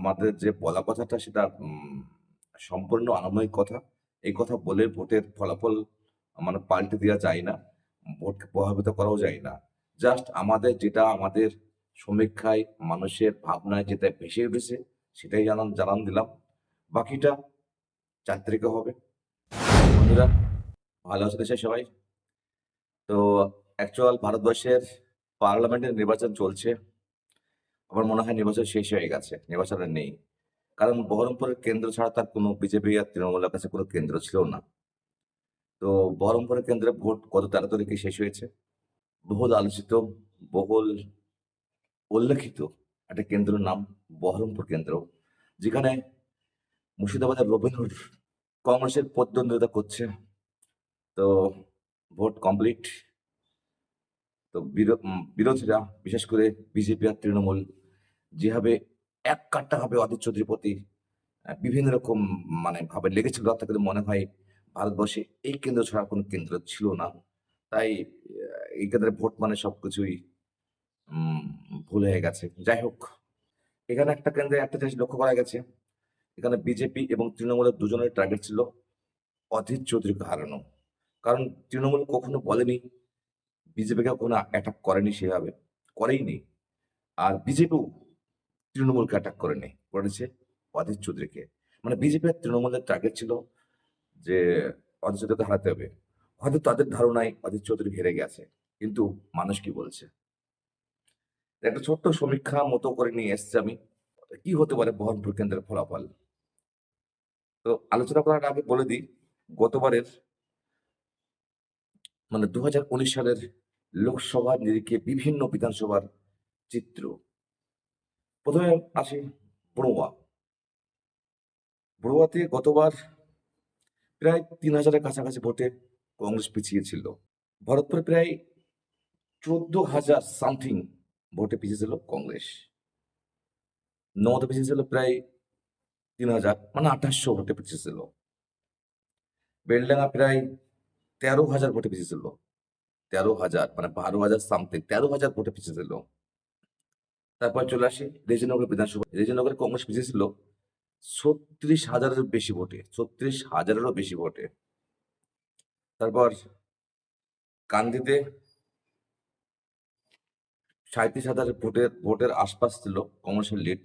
আমাদের যে বলা কথাটা সেটা সম্পূর্ণ আনুমানিক কথা। এই কথা বলে ভোটের ফলাফল মানে পাল্টে দেওয়া যায় না, ভোটকে প্রভাবিত করাও যায় না। জাস্ট আমাদের যেটা আমাদের সমীক্ষায় মানুষের ভাবনায় যেটা ভেসে উঠেছে, সেটাই জানান জানান দিলাম। বাকিটা চার হবে। বন্ধুরা, ভালো আছে সবাই? তো অ্যাকচুয়াল ভারতবর্ষের পার্লামেন্টের নির্বাচন চলছে। আমার মনে হয় নির্বাচন শেষ হয়ে গেছে, নির্বাচন নেই। কারণ বহরমপুরের কেন্দ্র ছাড়া তার কোনো বিজেপি আর তৃণমূলের কাছে কোনো কেন্দ্র ছিল না। তো বহরমপুরের কেন্দ্রে ভোট কত তেরো শেষ হয়েছে? বহুল আলোচিত, বহুল উল্লেখিত একটা কেন্দ্রের নাম বহরমপুর কেন্দ্র, যেখানে মুর্শিদাবাদের রবীন্দ্র কংগ্রেসের প্রতিদ্বন্দ্বিতা করছে। তো ভোট কমপ্লিট। তো বিরো- বিরোধীরা, বিশেষ করে বিজেপি আর তৃণমূল যেভাবে এক কাট্টা ভাবে অধীর চৌধুরীর প্রতি বিভিন্ন রকম মানে ভাবে লেগেছিল তাতে করে মনে হয় ভারতবর্ষে এই কেন্দ্র ছাড়া কোনো কেন্দ্র ছিল না। তাই এই কেন্দ্রে ভোট মানে সবকিছুই ভুল হয়ে গেছে। যাই হোক, এখানে একটা কেন্দ্রে একটা জিনিস লক্ষ্য করা গেছে। এখানে বিজেপি এবং তৃণমূলের দুজনের টার্গেট ছিল অধীর চৌধুরীকে হারানো। কারণ তৃণমূল কখনো বলেনি বিজেপিকে কোনো অ্যাটাক করেনি সেভাবে, করেইনি। আর বিজেপিও তৃণমূলকে অ্যাটাক করে করেনি, করেছে অধীর চৌধুরীকে। মানে বিজেপি আর তৃণমূলের টার্গেট ছিল যে অধীর চৌধুরীকে হারাতে হবে। হয়তো তাদের ধারণায় অধীর চৌধুরী হেরে গেছে, কিন্তু মানুষ কি বলছে? একটা ছোট্ট সমীক্ষা মতো করে নিয়ে এসেছি আমি, কি হতে পারে বহরমপুর কেন্দ্রের ফলাফল? তো আলোচনা করার আগে বলে দিই, গতবারের মানে দু হাজার উনিশ সালের লোকসভা নিরিখে বিভিন্ন বিধানসভার চিত্র প্রথমে আসি বড়ুয়া বড়ুয়াতে গতবার প্রায় তিন হাজারের কাছাকাছি ভোটে কংগ্রেস পিছিয়ে ছিল। ভরতপুরে প্রায় চোদ্দ হাজার সামথিং ভোটে পিছিয়ে ছিল কংগ্রেস। নমতে পিছিয়ে ছিল প্রায় তিন হাজার মানে আঠাশশো ভোটে পিছিয়ে ছিল। বেলডাঙ্গা প্রায় তেরো হাজার ভোটে পিছিয়ে ছিল। তেরো হাজার মানে বারো হাজার সামথিং, তেরো হাজার ভোটে পিছিয়ে ছিল। তারপর চলে আসি রেজিনগর বিধানসভা। রেজিনগরে কংগ্রেস ছিল ছত্রিশ হাজারের বেশি ভোটে, ছত্রিশ হাজারেরও বেশি ভোটে। তারপর কান্দিতে সাঁত্রিশ হাজার ভোটের ভোটের আশপাশ ছিল কংগ্রেসের লিড,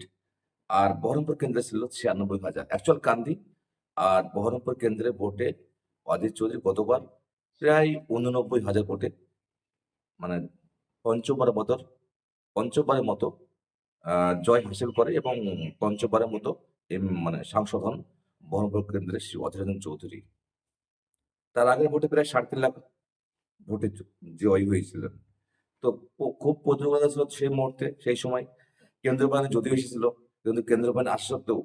আর বহরমপুর কেন্দ্রে ছিল ছিয়ানব্বই হাজার। অ্যাকচুয়াল কান্দি আর বহরমপুর কেন্দ্রে ভোটে অজিত চৌধুরী গতবার প্রায় উননব্বই হাজার ভোটে মানে পঞ্চমবারের মতো পঞ্চমবারের মতো জয় হাসিল করে এবং পঞ্চমবারের মতো মানে সাংসদ হন বহরমপুর কেন্দ্রের শ্রী অধীর রঞ্জন চৌধুরী। তার আগের ভোটে প্রায় সাড়ে তিন লাখ ভোটে জয়ী হয়েছিলেন। তো খুব প্রতিযোগিতা ছিল সেই মুহূর্তে, সেই সময় কেন্দ্রীয় বাহিনী যদিও এসেছিল, কিন্তু কেন্দ্রীয় বাহিনী আসা সত্ত্বেও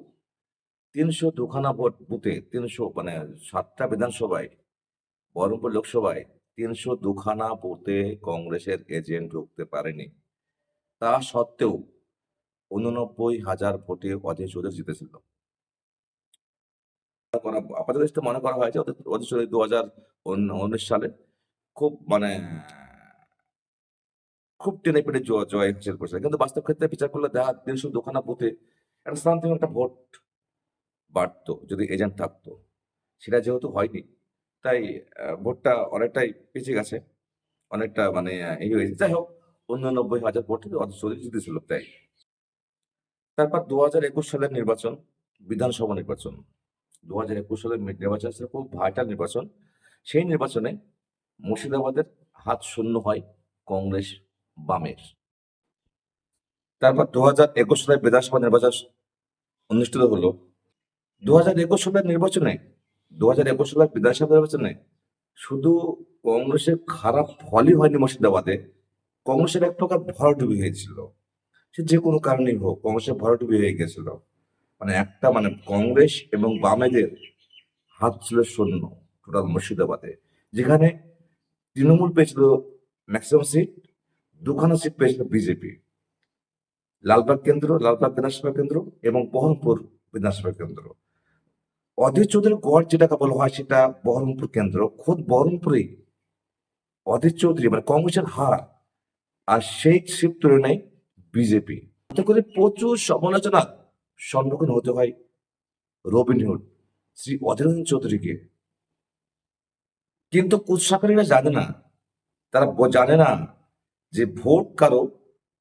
তিনশো দুখানা ভোট বুথে, তিনশো মানে সাতটা বিধানসভায়, বহরমপুর লোকসভায় তিনশো দুখানা বুথে কংগ্রেসের এজেন্ট ঢুকতে পারেনি। তা সত্ত্বেও উননব্বই হাজার ভোটে অধীর চৌধুরী জিতেছিল। আপাতত মনে করা হয়েছে যে অধীর অধীর চৌধুরী দু হাজার উনিশ সালে খুব মানে খুব টেনে পেটে জয় হাসিল করেছিল। কিন্তু বাস্তব ক্ষেত্রে বিচার করলে দেখা তিনশো দুখানা বুথে একটা সামথিং একটা ভোট বাড়তো, যদি এজেন্ট থাকতো। সেটা যেহেতু হয়নি, তাই ভোটটা অনেকটাই পিছিয়ে গেছে। অনেকটা মানে এই হয়েছে যাই হোক, উননব্বই হাজার ভোটে অধীর চৌধুরী জিতেছিল, তাই। তারপর দু হাজার একুশ সালের নির্বাচন, বিধানসভা নির্বাচন। দু হাজার একুশ সালের নির্বাচন ছিল খুব ভাইটাল নির্বাচন। সেই নির্বাচনে মুর্শিদাবাদের হাত শূন্য হয় কংগ্রেস বামের। তারপর দু হাজার একুশ সালের বিধানসভা নির্বাচন অনুষ্ঠিত হলো। দু হাজার একুশ সালের নির্বাচনে দু হাজার একুশ সালের বিধানসভা নির্বাচনে শুধু কংগ্রেসের খারাপ ফলই হয়নি মুর্শিদাবাদে, কংগ্রেসের এক প্রকার ভরাডুবি হয়েছিল। সে যে কোনো কারণেই হোক কংগ্রেসের ভরাডুবি হয়ে গেছিল। মানে একটা মানে কংগ্রেস এবং বামেদের হাত ছিল শূন্য টোটাল মুর্শিদাবাদে। যেখানে তৃণমূল পেয়েছিল ম্যাক্সিমাম সিট দুখানা সিট পেয়েছিল বিজেপি লালবাগ কেন্দ্র, লালবাগ বিধানসভা কেন্দ্র এবং বহরমপুর বিধানসভা কেন্দ্র। অধীর চৌধুরীর গড় যেটাকে বলা হয় সেটা বহরমপুর কেন্দ্র। খোদ বহরমপুরে অধীর চৌধুরী মানে কংগ্রেসের হার আর সেই সিট তুলনায় বিজেপি এতে করে প্রচুর সমালোচনা সম্মুখীন হতে হয় রবিনহুড শ্রী অধীররঞ্জন চৌধুরীকে। কিন্তু কুৎসাকারীরা জানে না, তারা জানে না যে ভোট কারও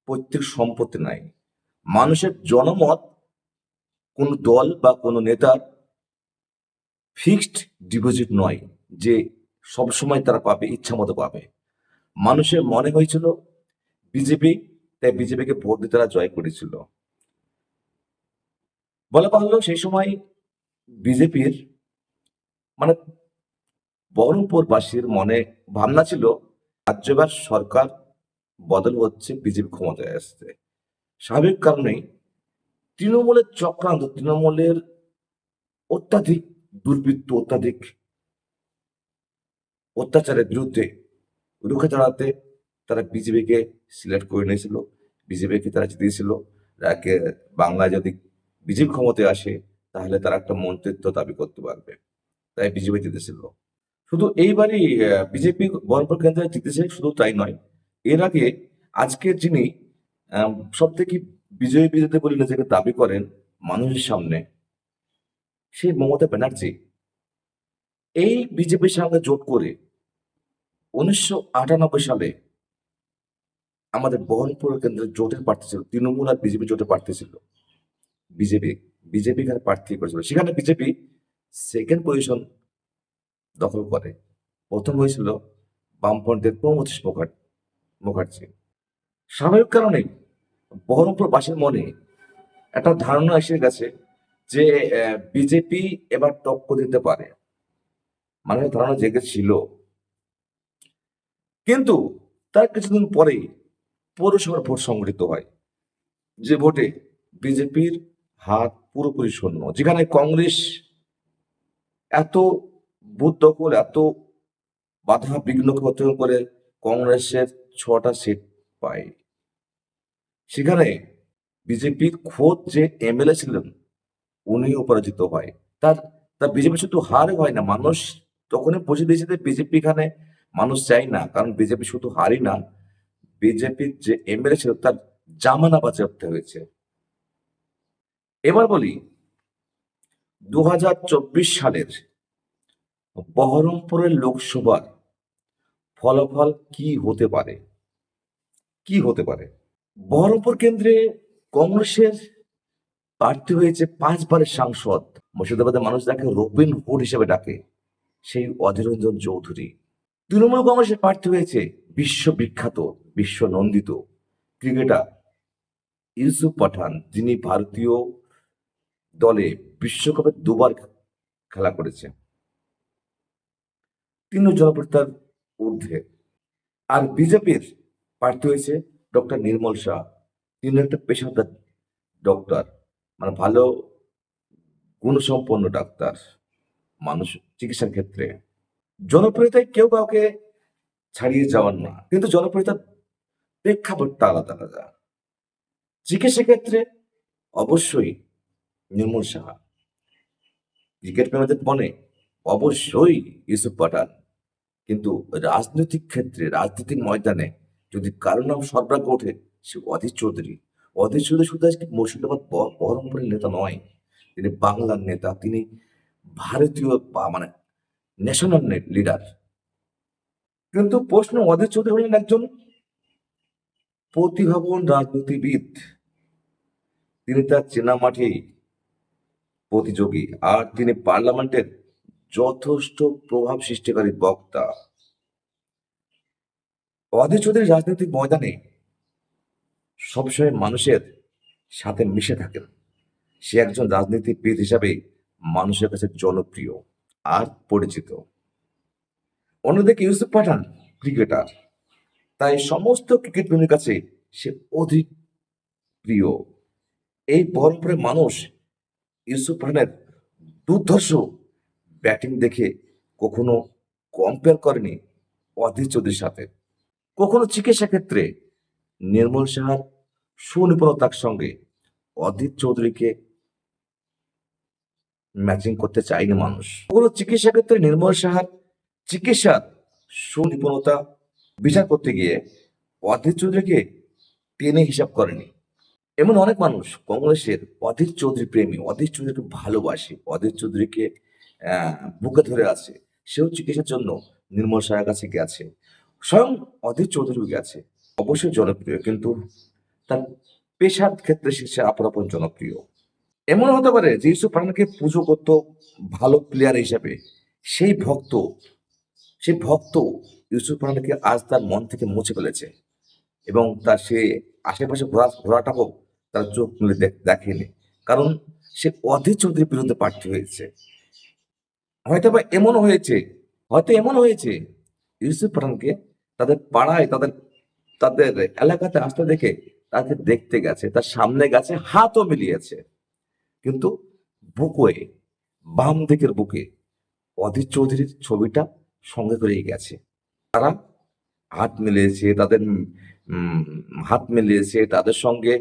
পৈতৃক সম্পত্তি নাই। মানুষের জনমত কোন দল বা কোন নেতার ফিক্সড ডিপোজিট নয় যে সবসময় তারা পাবে ইচ্ছা মতো পাবে। মানুষের মনে হয়েছিল বিজেপি তাই বিজেপিকে ভোট দিয়ে তারা জয় করেছিল। বলা বাহুল্য সেই সময় বিজেপির মানে বহরমপুরবাসীর মনে ভাবনা ছিল, রাজ্যবার সরকার বদল হচ্ছে, বিজেপি ক্ষমতায় আসছে। স্বাভাবিক কারণেই তৃণমূলের চক্রান্ত, তৃণমূলের অত্যাধিক দুর্বৃত্ত, অত্যাধিক অত্যাচারের বিরুদ্ধে রুখে দাঁড়াতে তারা বিজেপিকে সিলেক্ট করে নিয়েছিল বিজেপিকে তারা জিতিয়েছিল। যাকে বাংলায় যদি বিজেপি ক্ষমতায় আসে, তাহলে তারা একটা মন্ত্রিত্ব দাবি করতে পারবে। তাই বিজেপি জিতেছিল। শুধু এইবারই বিজেপি বহরমপুর কেন্দ্রে জিতেছে, শুধু তাই নয়। এর আগে আজকের যিনি সব থেকে বিজয়ী বিজেতা বলে নিজেকে দাবি করেন মানুষের সামনে সেই মমতা ব্যানার্জি। এই বিজেপির সঙ্গে জোট করে উনিশশো আটানব্বই সালে আমাদের বহরমপুর কেন্দ্রের জোটের প্রার্থী ছিল, তৃণমূল আর বিজেপি জোটের প্রার্থী ছিল। বিজেপি বিজেপি এখানে প্রার্থী করেছিল। সেখানে বিজেপি সেকেন্ড পজিশন দখল করে। প্রথম হয়েছিল বামপন্থীর প্রমথেশ মুখার্জি। স্বাভাবিক কারণেই বহরমপুরবাসীর মনে একটা ধারণা এসে গেছে যে বিজেপি এবার টক্কর দিতে পারে। মানুষের ধারণা জেগেছিল কিন্তু তার কিছুদিন পরেই পৌরসভার ভোট সংগঠিত হয়। যে ভোটে বিজেপির হাত পুরোপুরি শূন্য। যেখানে কংগ্রেস এত বুথ এত বাধা বিঘ্নকে করে কংগ্রেসের ছটা সিট পায়। সেখানে বিজেপির খোদ যে এমএলএ ছিলেন, উনিও পরাজিত হয়। তার তার বিজেপি শুধু হার হয় না, মানুষ তখনই বুঝে দিয়েছে যে বিজেপি এখানে মানুষ চাই না, কারণ বিজেপি শুধু হারই না বিজেপির যে এমএলএ ছিল তার জামানা বাঁচাতে হয়েছে। এবার বলি দু হাজার চব্বিশ সালের বহরমপুরের লোকসভার ফলাফল কি হতে পারে? কি হতে পারে? বহরমপুর কেন্দ্রে কংগ্রেসের প্রার্থী হয়েছে পাঁচবারের সাংসদ। মুর্শিদাবাদের মানুষ যাকে রবিন হুড হিসেবে ডাকে, সেই অধীররঞ্জন চৌধুরী। তৃণমূল কংগ্রেসের প্রার্থী হয়েছে বিশ্ববিখ্যাত বিশ্ব নন্দিত ক্রিকেটার ইউসুফ পাঠান, যিনি ভারতীয় দলে বিশ্বকাপে দুবার খেলা করেছেন। তিনও জনপ্রিয়তার ঊর্ধ্বে আর বিজেপির প্রার্থী হয়েছে ডক্টর নির্মল শাহ। তিনি একটা পেশাদার ডক্টর মানে ভালো গুণসম্পন্ন ডাক্তার, মানুষ চিকিৎসার ক্ষেত্রে। জনপ্রিয়তায় কেউ কাউকে ছাড়িয়ে যাওয়ার না কিন্তু জনপ্রিয়তার প্রেক্ষাপটটা আলাদা আলাদা। চিকিৎসা ক্ষেত্রে অবশ্যই নির্মল সাহা। ক্রিকেট প্রেমীদের মনে অবশ্যই ইউসুফ পাঠান। কিন্তু রাজনৈতিক ক্ষেত্রে রাজনৈতিক ময়দানে যদি কারও নাম সর্বাগ্য ওঠে সে অধীর চৌধুরী। অধীর চৌধুরী শুধু আজকে মুর্শিদাবাদ বহরমপুরের নেতা নয়। তিনি বাংলার নেতা তিনি ভারতীয় মানে ন্যাশনাল লিডার কিন্তু প্রশ্ন অধীর চৌধুরী হলেন একজন প্রতিভাবান রাজনীতিবিদ। তিনি তার চেনা মাঠে প্রতিযোগী আর তিনি পার্লামেন্টের যথেষ্ট প্রভাব সৃষ্টিকারী বক্তা। অধীর চৌধুরী রাজনৈতিক ময়দানে সবসময় মানুষের সাথে মিশে থাকেন। সে একজন রাজনীতিবিদ হিসাবে মানুষের কাছে জনপ্রিয় আর পরিচিত। অন্যদিকে ইউসুফ পাঠান ক্রিকেটার। তাই সমস্ত ক্রিকেট প্রেমীর কাছে সে অধিক প্রিয়। এই বহরমপুরের মানুষ ইউসুফ পাঠানের দুর্ধর্ষ ব্যাটিং দেখে কখনো কম্পেয়ার করেনি অধীর চৌধুরীর সাথে। কখনো চিকিৎসা ক্ষেত্রে নির্মল সাহার সুনিপুণতার সঙ্গে অধীর চৌধুরীকে ম্যাচিং করতে চায়নি মানুষ। কখনো চিকিৎসা ক্ষেত্রে নির্মল সাহার চিকিৎসার সুনিপুণতা, বিচার করতে গিয়ে অধীর চৌধুরীকে টেনে হিসাব করেনি। এমন অনেক মানুষ কংগ্রেসের অধীর চৌধুরী প্রেমী, অধীর চৌধুরীকে ভালোবাসে, অধীর চৌধুরীকে বুকে ধরে আছে, সেও চিকিৎসার জন্য নির্মল সাহের কাছে গেছে। স্বয়ং অধীর চৌধুরী গেছে, অবশ্যই জনপ্রিয়, কিন্তু তার পেশার ক্ষেত্রে সে আপন জনপ্রিয়। এমন হতে পারে যে ইউসুফ পাঠানকে পুজো করতো ভালো প্লেয়ার হিসাবে, সেই ভক্ত সেই ভক্ত ইউসুফ পাঠানকে আজ তার মন থেকে মুছে ফেলেছে এবং তার সে আশেপাশে ঘোরা ঘোরাটাকেও তার চোখ মিলে দেখেনি। কারণ সে অধীর চৌধুরীর বিরুদ্ধে প্রার্থী হয়েছে। হয়তো বা এমন হয়েছে, হয়তো এমন হয়েছে। ইউসুফ পাঠানকে তাদের পাড়ায়, তাদের তাদের এলাকাতে আসতে দেখে তাকে দেখতে গেছে, তার সামনে গেছে, হাতও মিলিয়েছে। কিন্তু বুকে, বাম দিকের বুকে অধীর চৌধুরীর ছবিটা সঙ্গে করেই গেছে। তারা হাত মিলিয়েছে, তাদের হাত মিলিয়েছে, তাদের সঙ্গে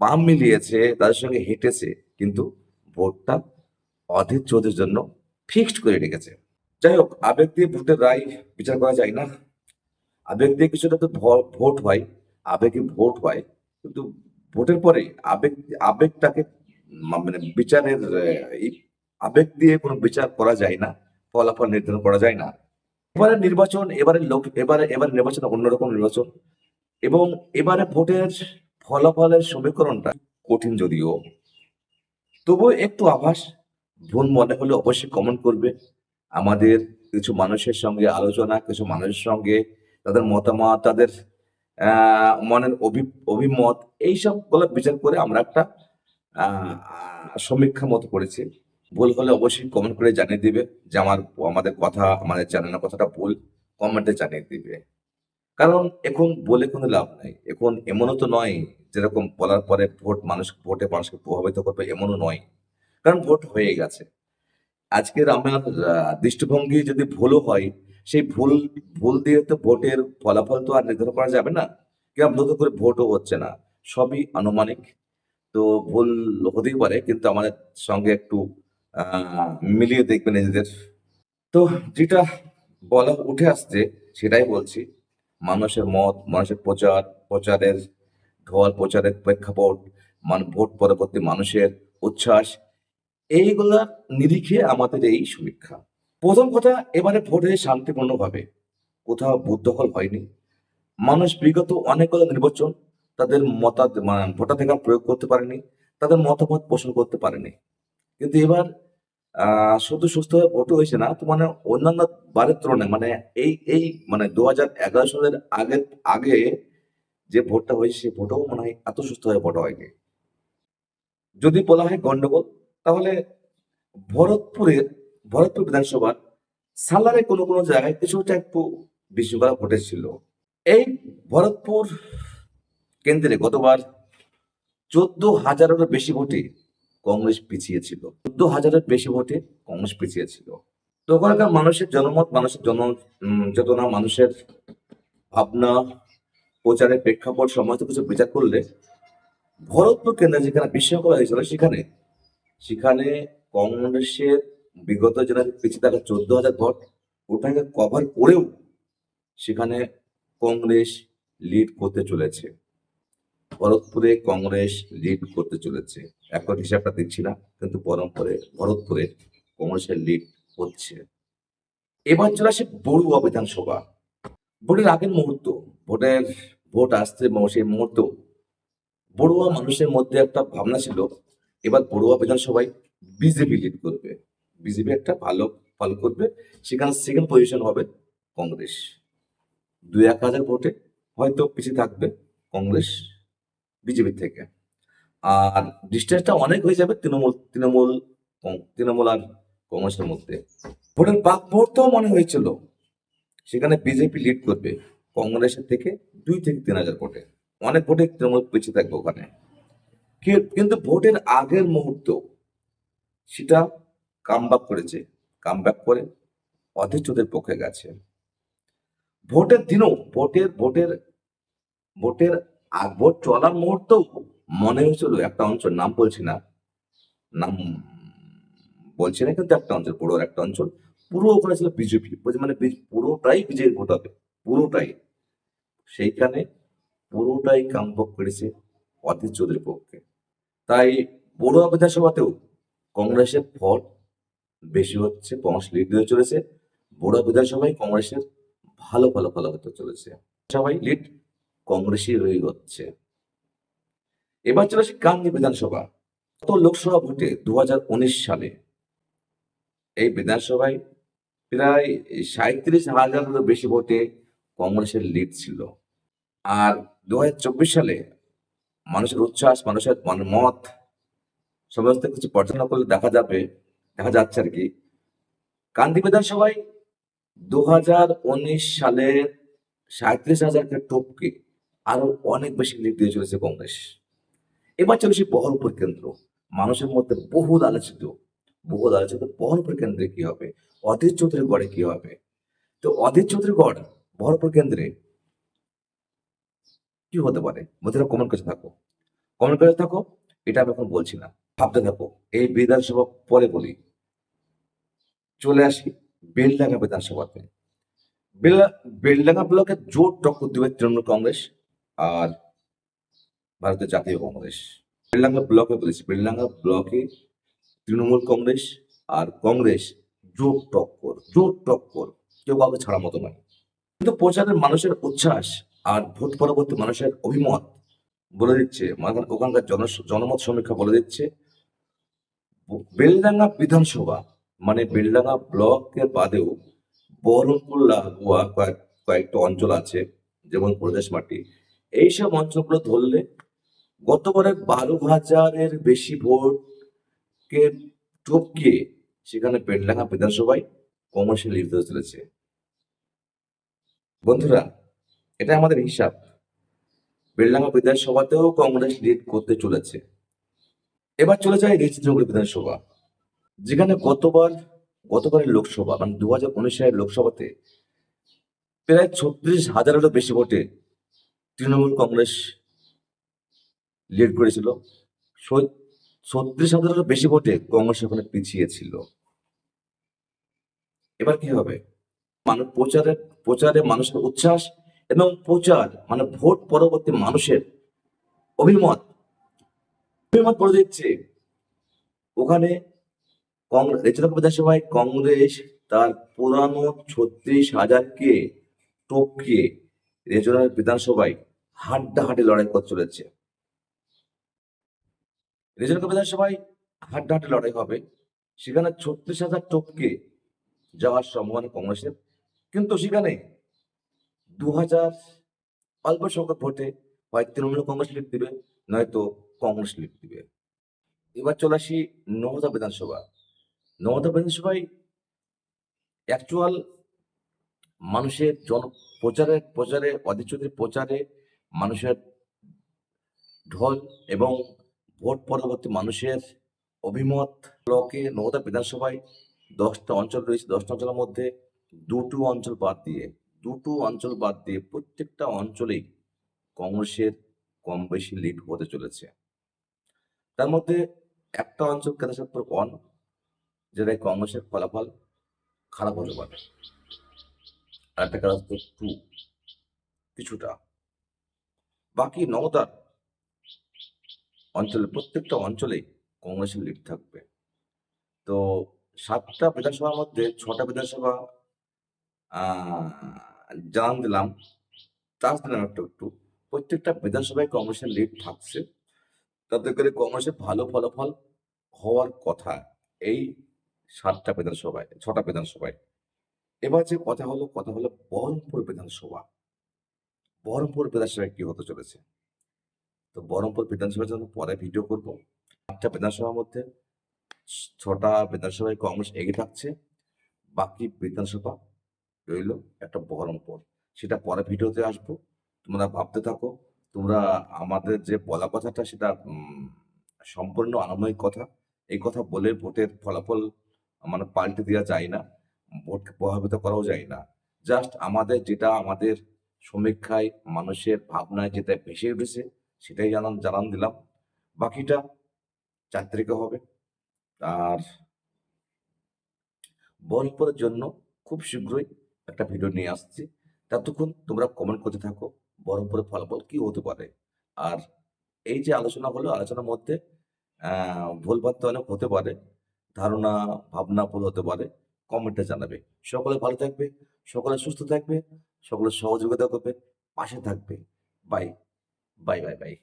পা মিলিয়েছে, তাদের সঙ্গে হেঁটেছে, কিন্তু ভোটটা অধীর চৌধুরীর জন্য ফিক্সড করে রেখেছে। যাই হোক আবেগ দিয়ে ভোটের রায় বিচার করা যায় না। আবেগ দিয়ে কিছুটা তো ভোট হয় আবেগে ভোট হয়, কিন্তু ভোটের পরে আবেগ আবেগটাকে মানে বিচারের আবেগ দিয়ে কোনো বিচার করা যায় না, ফলাফল নির্ধারণ করা যায় না। এবারে নির্বাচন এবারে লোক, এবারে এবারে নির্বাচন অন্যরকম নির্বাচন। এবং এবারে ভোটের ফলাফলের সমীকরণটা কঠিন যদিও। তবুও একটু আভাস, ভুল মনে হলে অবশ্যই কমেন্ট করবে। আমাদের কিছু মানুষের সঙ্গে আলোচনা, কিছু মানুষের সঙ্গে তাদের মতামত, তাদের মনের অভি- অভিমত এইসবগুলো বিচার করে আমরা একটা সমীক্ষা মতো করেছি। ভুল হলে অবশ্যই কমেন্ট করে জানিয়ে দিবে। যে আমার, আমাদের কথা, আমাদের চ্যানেলের কথাটা ভুল কমেন্টে জানিয়ে দিবে। কারণ এখন বলে কোনো লাভ নাই। এখন এমনও তো নয়, যেরকম বলার পরে ভোট মানুষ, ভোটে মানুষকে প্রভাবিত করবে, এমনও নয়। কারণ ভোট হয়ে গেছে। আজকের আমার দৃষ্টিভঙ্গি যদি ভুলও হয়, সেই ভুল ভুল দিয়ে তো ভোটের ফলাফল তো আর নির্ধারণ করা যাবে না। কিংবা নতুন করে ভোটও হচ্ছে না। সবই আনুমানিক। তো ভুল হতেই পারে, কিন্তু আমাদের সঙ্গে একটু মিলিয়ে দেখবে নিজেদের তো যেটা বলা উঠে আসছে, সেটাই বলছি, মানুষের মত, মানুষের প্রচার, প্রচারের ঢল, প্রচারের প্রেক্ষাপট, মান, ভোট পরবর্তী মানুষের উচ্ছ্বাস এইগুলার নিরিখে আমাদের এই সমীক্ষা। প্রথম কথা, এবারে ভোটে শান্তিপূর্ণভাবে কোথাও বুথ দখল হয়নি। মানুষ বিগত অনেকগুলো নির্বাচন তাদের মতা মানে ভোটাধিকার প্রয়োগ করতে পারেনি, তাদের মতামত পোষণ করতে পারেনি। কিন্তু এবার শুধু সুস্থভাবে ভোট হয়েছে না, তো মানে অন্যান্য বারের তুলনায় মানে এই এই মানে দু হাজার এগারো সালের আগে আগে যে ভোটটা হয়েছে, সেই ভোটও মনে হয় এত সুস্থভাবে ভোট হয়নি। যদি বলা হয় গন্ডগোল, তাহলে ভরতপুরের ভরতপুর বিধানসভার সালারে কোনো কোনো জায়গায় কিছুটা একটু বিশৃঙ্খলা ঘটেছিল। এই ভরতপুর কেন্দ্রে গতবার চোদ্দ হাজারেরও বেশি ভোটে কংগ্রেস পিছিয়ে ছিল। চোদ্দ হাজারের বেশি ভোটে কংগ্রেস পিছিয়ে ছিল। তো ওখানকার মানুষের জনমত, মানুষের জন চেতনা, মানুষের ভাবনা, প্রচারের প্রেক্ষাপট সমস্ত কিছু বিচার করলে ভরতপুর কেন্দ্রে যেখানে বিশৃঙ্খলা হয়েছিল সেখানে সেখানে কংগ্রেসের বিগত যেটা পিছিয়ে থাকা চোদ্দ হাজার ভোট, ওটাকে কভার করেও সেখানে কংগ্রেস লিড করতে চলেছে। ভরতপুরে কংগ্রেস লিড করতে চলেছে। এখন হিসাবটা দিচ্ছি না, কিন্তু পরম্পরে, ভরতপুরে কংগ্রেসের লিড হচ্ছে। এবার চলে আসে বড়ুয়া বিধানসভা। ভোটের আগের মুহূর্ত, ভোটের ভোট আসছে সেই মুহূর্ত। বড়ুয়া মানুষের মধ্যে একটা ভাবনা ছিল, এবার বড়ুয়া বিধানসভায় বিজেপি লিড করবে। বিজেপি একটা ভালো ফল করবে, সেখানে সেকেন্ড পজিশন হবে কংগ্রেস। দুই এক হাজার ভোটে হয়তো পিছিয়ে থাকবে কংগ্রেস। বিজেপি থেকে। আর ডিস্টেন্সটা অনেক হয়ে যাবে তৃণমূল তৃণমূল তৃণমূল আর কংগ্রেসের মধ্যে। ভোটের বাক মুহূর্তও মনে হয়েছিল। সেখানে বিজেপি লিড করবে কংগ্রেসের থেকে দুই থেকে তিন হাজার ভোটে। অনেক ভোটে তৃণমূল পিছিয়ে থাকবে ওখানে। কিন্তু ভোটের আগের মুহূর্ত সেটা কামব্যাক করেছে। কামব্যাক করে অধীরচদের পক্ষে গেছে। ভোটের দিনও, ভোটের ভোটের ভোটের ভোট চলার মুহূর্তেও মনে হয়েছিল একটা অঞ্চল, নাম বলছি না। নাম বলছি না কিন্তু একটা অঞ্চল পুরো একটা অঞ্চল। পুরো ওখানে ছিল বিজেপি মানে পুরোটাই বিজেপি ভোট হবে, পুরোটাই। সেইখানে পুরোটাই কামব্যাক করেছে অধীর চৌধুরীর পক্ষে। তাই বড়ুয়া বিধানসভাতেও কংগ্রেসের ভোট বেশি হচ্ছে কংগ্রেস লিড দিতে চলেছে। বড়ুয়া বিধানসভায় কংগ্রেসের ভালো ভালো ফলাফল চলেছে। সবাই লিড কংগ্রেসই রয়ে হচ্ছে এবার চলেছে কান্দি বিধানসভা। গত লোকসভা ভোটে দু হাজার উনিশ সালে এই বিধানসভায় প্রায় সাঁত্রিশ হাজারেরও বেশি ভোটে কংগ্রেসের লিড ছিল। আর দু হাজার চব্বিশ সালে মানুষের উচ্ছ্বাস, মানুষের মান- মত সমস্ত কিছু পর্যালোচনা করলে দেখা যাবে, দেখা যাচ্ছে আর কি। কান্দি বিধানসভায় দু হাজার উনিশ সালে সাঁত্রিশ হাজারকে টপকে আরও অনেক বেশি লিড দিয়ে চলেছে কংগ্রেস। এবার চলেছে বহরমপুর কেন্দ্র। মানুষের মধ্যে বহু আলোচিত। বহু আলোচিত বহরমপুর কেন্দ্রে কি হবে? অধীর চৌধুরী গড়ে কি হবে? তো অধীর চৌধুরী গড় বহরমপুর কেন্দ্রে কি হতে পারে? বন্ধুরা কমেন্ট করে থাকো। কমেন্ট করে থাকো, এটা আমি এখন বলছি না। ভাবতে থাকো, এই বিধানসভা পরে বলি। চলে আসি বেলডাঙ্গা বিধানসভাতে। বেলা- বেলডাঙ্গা ব্লকে জোর টক্কর দেবে তৃণমূল কংগ্রেস। আর ভারতের জাতীয় কংগ্রেস। বেলডাঙ্গা ব্লকে বলেছি, বেলডাঙ্গা ব্লকে তৃণমূল কংগ্রেস আর কংগ্রেস জোর টক্কর জোর টক্কর। কেউ কাউকে ছাড়া মতো নয়। কিন্তু প্রচারের মানুষের উচ্ছ্বাস আর ভোট পরবর্তী মানুষের অভিমত বলে দিচ্ছে ওখানকার জন জনমত সমীক্ষা বলে দিচ্ছে। বেলডাঙ্গা বিধানসভা মানে বেলডাঙ্গা ব্লকের বাদেও বহরমপুর লাগোয়া কয়েক কয়েকটা অঞ্চল আছে, যেমন প্রদেশ মাটি। এইসব অঞ্চলগুলো ধরলে গতবারের বারো হাজারের বেশি ভোটকে টপকিয়ে সেখানে বেলডাঙ্গা বিধানসভায় কংগ্রেসের লিড হতে চলেছে। বন্ধুরা, এটা আমাদের হিসাব। বেলডাঙ্গা বিধানসভাতেও কংগ্রেস লিড করতে চলেছে। এবার চলে যায় রেজিদ্রনগর বিধানসভা। যেখানে গতবার, গতবারের লোকসভা মানে দু হাজার উনিশ সালের লোকসভাতে প্রায় ছত্রিশ হাজারেরও বেশি ভোটে তৃণমূল কংগ্রেস লিড করেছিল। ছত্রিশ হাজারেরও বেশি ভোটে কংগ্রেস ওখানে পিছিয়েছিল এবার কি হবে? মানুষ প্রচারে প্রচারে মানুষের উচ্ছ্বাস এবং প্রচার মানে ভোট পরবর্তী মানুষের অভিমত। অভিমত বলে দিচ্ছে। ওখানে কংগ্রেস বিধানসভায় কংগ্রেস তার পুরানো ছত্রিশ হাজারকে টপকিয়ে রেজনাল বিধানসভায় হাড্ডাহাড্ডি লড়াই করতে চলেছে। রেজনক বিধানসভায় হাড্ডাহাড্ডি লড়াই হবে। সেখানে ছত্রিশ হাজার টপকে যাওয়ার সম্ভাবনা কংগ্রেসের। কিন্তু সেখানে দু হাজার অল্প সংখ্যক ভোটে হয় তৃণমূল কংগ্রেস লিড দিবে, নয়তো কংগ্রেস লিড দিবে। এবার চলে আসি নবদা বিধানসভা। নবদা বিধানসভায় অ্যাকচুয়াল মানুষের জন প্রচারে প্রচারে অধীর চৌধুরীর প্রচারে মানুষের ঢল এবং ভোট পরবর্তী মানুষের অভিমত ব্লকে নবদা বিধানসভায় দশটা অঞ্চল রয়েছে, দশটা অঞ্চলের মধ্যে দুটো অঞ্চল বাদ দিয়ে, দুটো অঞ্চল বাদ দিয়ে প্রত্যেকটা অঞ্চলেই কংগ্রেসের কম বেশি লিড হতে চলেছে। তার মধ্যে একটা অঞ্চল কেদারপুর ওয়ান যেটায় কংগ্রেসের ফলাফল খারাপ হতে পারে। কিছুটা। বাকি নবদার অঞ্চলে, প্রত্যেকটা অঞ্চলেই কংগ্রেসের লিড থাকবে। তো সাতটা বিধানসভার মধ্যে ছটা বিধানসভা জানান দিলাম। টাচ দিলাম একটু একটু। প্রত্যেকটা বিধানসভায় কংগ্রেসের লিড থাকছে। তাতে করে কংগ্রেসের ভালো ফলাফল হওয়ার কথা এই সাতটা বিধানসভায়, ছটা বিধানসভায়। এবার যে কথা হলো কথা হলো বহরমপুর বিধানসভা। বহরমপুর বিধানসভায় কি হতে চলেছে? তো বহরমপুর বিধানসভার জন্য পরে ভিডিও করব। আটটা বিধানসভার মধ্যে ছটা বিধানসভায় কংগ্রেস এগিয়ে থাকছে, বাকি বিধানসভা রইল একটা বহরমপুর। সেটা পরে ভিডিওতে আসব। তোমরা ভাবতে থাকো, তোমরা আমাদের যে বলা কথাটা সেটা সম্পূর্ণ আনুমানিক কথা। এই কথা বলে ভোটের ফলাফল মানে পাল্টে দেওয়া যায় না। ভোটকে প্রভাবিত করাও যায় না। জাস্ট আমাদের যেটা আমাদের সমীক্ষায় মানুষের ভাবনায় যেটা ভেসে উঠেছে, সেটাই জানান জানান দিলাম। বাকিটা চার হবে। আর বহরমপুরের জন্য খুব শীঘ্রই একটা ভিডিও নিয়ে আসছি। ততক্ষণ তোমরা কমেন্ট করতে থাকো, বহরমপুরের ফলাফল কি হতে পারে? আর এই যে আলোচনা হলো, আলোচনার মধ্যে, আহ ভুলভাল অনেক হতে পারে, ধারণা, ভাবনা ভুল হতে পারে। কমেন্টে জানাবে। সকলে ভালো থাকবে, সকলে সুস্থ থাকবে, সকলে সহযোগিতা করবে, পাশে থাকবে। Bye bye bye bye